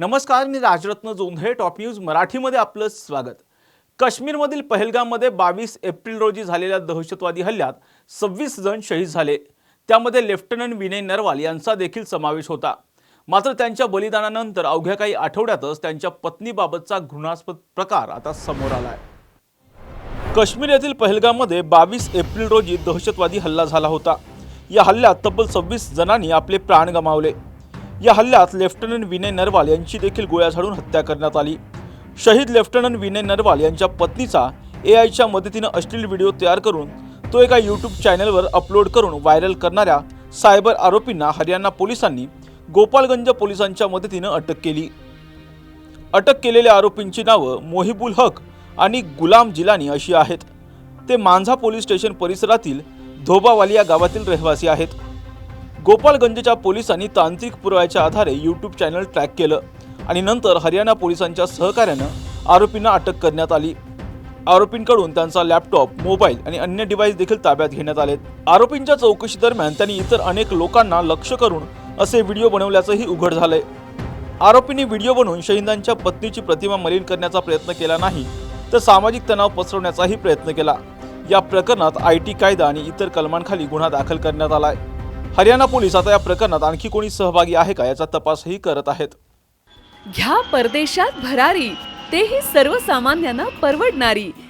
नमस्कार मी Rajratna Jondhale top news मराठीमध्ये आपलं स्वागत. काश्मीरमधील पहलगाममध्ये बावीस एप्रिल रोजी झालेल्या दहशतवादी हल्ल्यात सव्वीस जण शहीद झाले. त्यामध्ये लेफ्टनंट विनय नरवाल यांचा देखील समावेश होता. मात्र त्यांच्या बलिदानानंतर अवघ्या काही आठवड्यातच त्यांच्या पत्नीबाबतचा घृणास्पद प्रकार आता समोर आला आहे काश्मीर येथील पहलगाममध्ये बावीस एप्रिल रोजी दहशतवादी हल्ला झाला होता. या हल्ल्यात तब्बल सव्वीस जणांनी आपले प्राण गमावले. या हल्ल्यात लेफ्टनंट विनय नरवाल यांची देखील गोळ्या झाडून हत्या करण्यात आली. शहीद लेफ्टनंट विनय नरवाल यांच्या पत्नीचा ए आयच्या मदतीनं अश्लील व्हिडिओ तयार करून तो एका यूट्यूब चॅनलवर अपलोड करून व्हायरल करणाऱ्या सायबर आरोपींना हरियाणा पोलिसांनी गोपालगंज पोलिसांच्या मदतीनं अटक केली. अटक केलेल्या आरोपींची नावं मोहिबुल हक आणि गुलाम जिलानी अशी आहेत. ते मांझा पोलीस स्टेशन परिसरातील धोबावाली या गावातील रहिवासी आहेत. गोपालगंजच्या पोलिसांनी तांत्रिक पुराव्याच्या आधारे यूट्यूब चॅनल ट्रॅक केलं आणि नंतर हरियाणा पोलिसांच्या सहकार्यानं आरोपींना अटक करण्यात आली. आरोपींकडून त्यांचा लॅपटॉप मोबाईल आणि अन्य डिव्हाइस देखील ताब्यात घेण्यात आलेत आरोपींच्या चौकशी दरम्यान त्यांनी इतर अनेक लोकांना लक्ष करून असे व्हिडिओ बनवल्याचंही उघड झालंय. आरोपींनी व्हिडिओ बनवून शहीदांच्या पत्नीची प्रतिमा मलिन करण्याचा प्रयत्न केला नाही तर सामाजिक तणाव पसरवण्याचाही प्रयत्न केला. या प्रकरणात आय टी कायदा आणि इतर कलमांखाली गुन्हा दाखल करण्यात आलाय. हरियाणा पोलीस आता या प्रकरणात आणखी कोणी सहभागी आहे का याचा तपासही करत आहेत. घ्या परदेशात भरारी. तेही सर्वसामान्यांना परवडणारी.